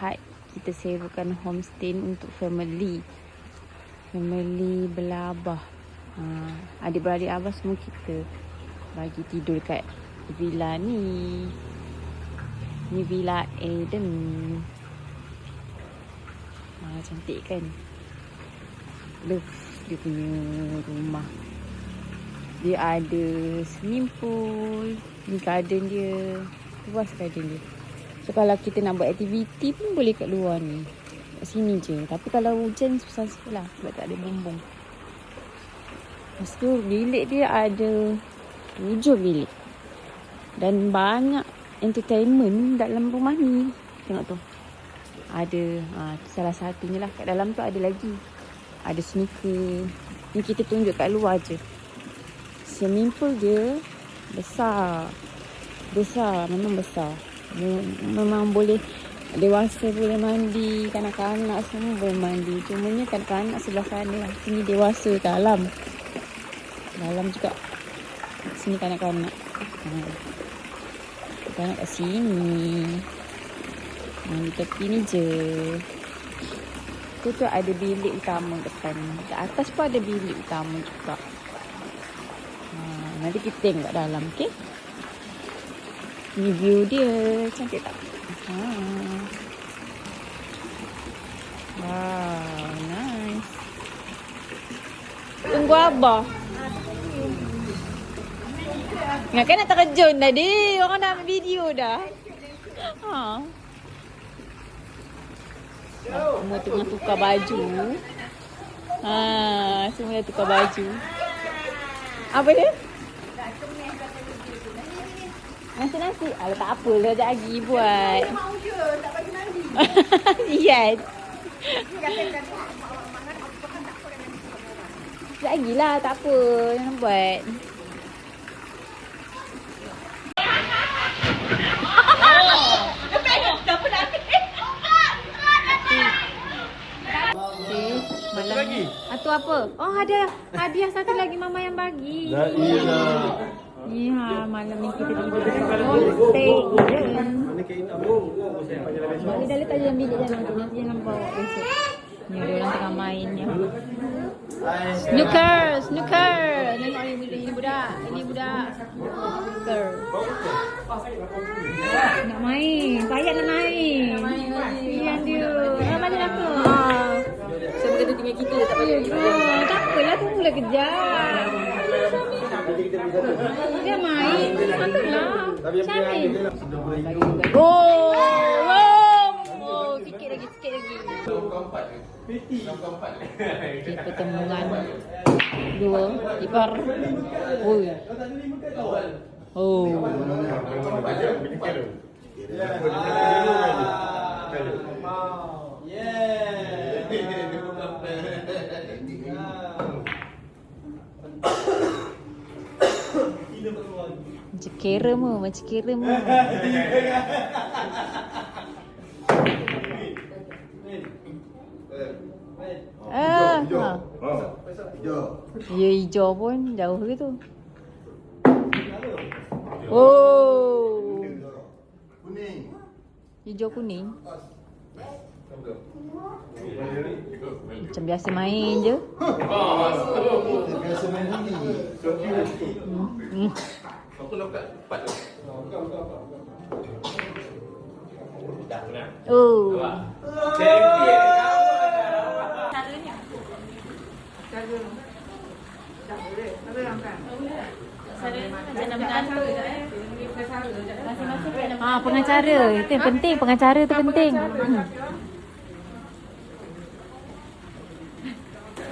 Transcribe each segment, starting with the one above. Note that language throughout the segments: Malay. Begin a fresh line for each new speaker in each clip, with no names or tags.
Ahad kita sewakan homestay untuk family. Family belabah. Ha, adik-beradik abah semua kita bagi tidur kat villa ni. Ni villa Eden. Ha, cantik kan? Love dia punya rumah. Dia ada swimming pool. Ni garden dia. Luas garden dia. So kalau kita nak buat aktiviti pun boleh kat luar ni. Kat sini je. Tapi kalau hujan susah sikit lah. Sebab tak ada bumbung. Lepas tu bilik dia ada tujuh bilik. Dan banyak entertainment dalam rumah ni. Tengok tu. Ada ha, salah satunya lah. Kat dalam tu ada lagi. Ada snooker. Ni kita tunjuk kat luar je. Swimming pool dia besar. Besar. Memang besar. Mem- Memang boleh dewasa boleh mandi. Kanak-kanak semua boleh mandi. Cumanya kanak-kanak sebelah sana lah. Sini dewasa dalam. Dalam juga. Sini kanak-kanak. Ha. Kanak kat sini. Mandi tepi ni je. Tu tu ada bilik utama depan. Kat atas pun ada bilik utama juga. Ha, nanti kita tengok dalam, okey? Ni view dia. Cantik tak? Ha. Wow, nice. Tunggu abah. Ingatkan nak terjun tadi. Orang dah ambil video dah. Ha. Semua tengah tukar baju. Ha, semua dah tukar baju. Apa dia? Nasi-nasi. Alah tak apa lah. Sekejap lagi buat.
Mau je, tak bagi mandi.
yes. Sekejap lagi lah. Tak apa. Jangan buat.
Lagi?
Tu apa? Oh, ada hadiah satu lagi mama yang bagi.
La ilah.
Ya, malam ni kita tidur di homestay Eden.
Mana kain lebih
Balik dah letak dalam bilik jangan tu. Nanti jangan bawa besok. Ni ada orang tengah main ya. Snooker, snooker. Tengok ni budak, ini budak. Ini budak. Snooker. Nak main. Payah nak main. Yang dia. Ah, macam apa? Ah.
Saya kata tinggal kita tak
Ya ke? Tak apalah, tunggulah kejap. Dia main, sangatlah. Cantik. Oh, oh, oh, sikit lagi, sikit lagi. Okay, pertemuan dua ipar. Oh. Oh. Macam kera mu, macam kera mu. Ah, ha. Ya hijau pun jauh ke tu. Oh.
Kuning.
Hijau kuning. Macam biasa main je.
Biasa main ni.
Hmm. Oh. Ah, pengacara. Itu yang penting. Pengacara tu penting. Hmm.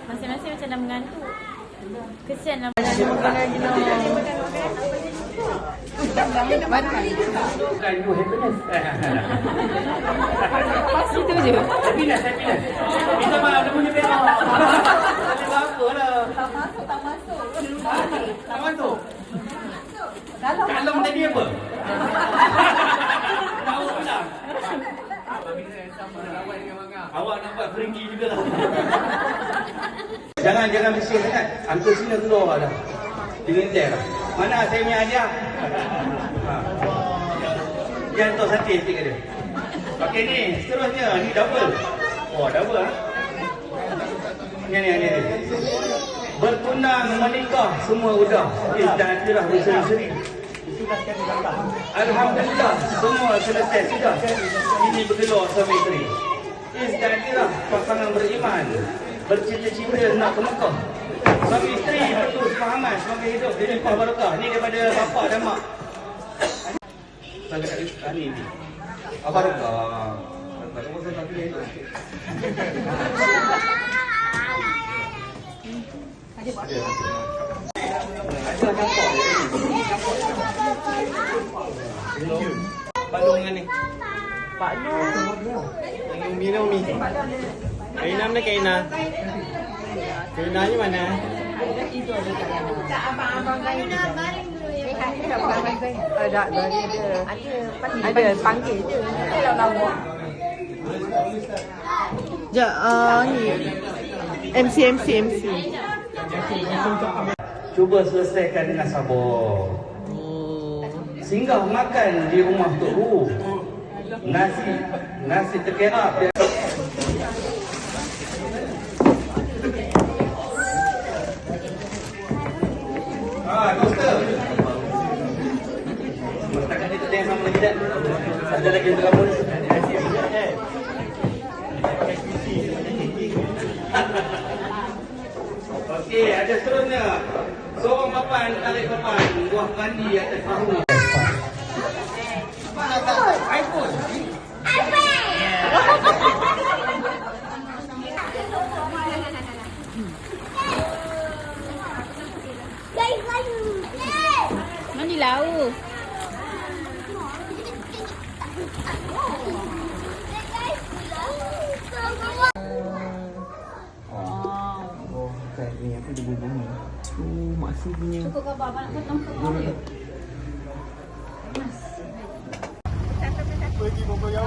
Masing-masing macam dah mengantuk. Kesian lah. Pas itu je.
Happiness, happiness. Kita malam dia punya berak. Tak ada apa lah. Tak masuk, tak masuk. Tak masuk. Dalam tadi apa? Tahu pula. Awak buat Frankie juga lah. Jangan, jangan bising sangat. Uncle sini keluar dah. Dengan dia lah. Mana saya punya hadiah? Ha. Dia hantar sate sikit dia. Okey ni, seterusnya ni double. Oh, double ah. Ni ni ni. ni. Bertunang menikah semua udah. Izdan tirah berseri-seri. Alhamdulillah semua selesai sudah. Ini bergelar suami isteri. Izdan tirah pasangan beriman. Bercita-cita nak ke Mekah. Suami isteri betul sefahaman semoga hidup di limpah barakah. Ni daripada bapa dan mak. Sangat hari ini. Apa barakah. Tak pilih. Balung dengan ni.
Pak Lu.
Yang Umi ni Umi. Kaina mana Kaina? Kaina ni mana?
Ada, ada, ada. Ada, panggil je. Kalau lawak.
Ja, uh, ni MC MC MC.
Cuba selesaikan dengan sabar. Singgah makan di rumah Tok Ru. Nasi nasi terkerap dia. Ah, doktor. Setakat ni tak ada yang sama lagi tak? Ada lagi yang terlalu. Okey, ada seterusnya. Seorang papan tarik papan, buah kandi atas bahu. iPhone.
Mana lau?
Oh, kat ni apa dia bubung ni? Masih punya.
Dah.
Tadi tu apa dah?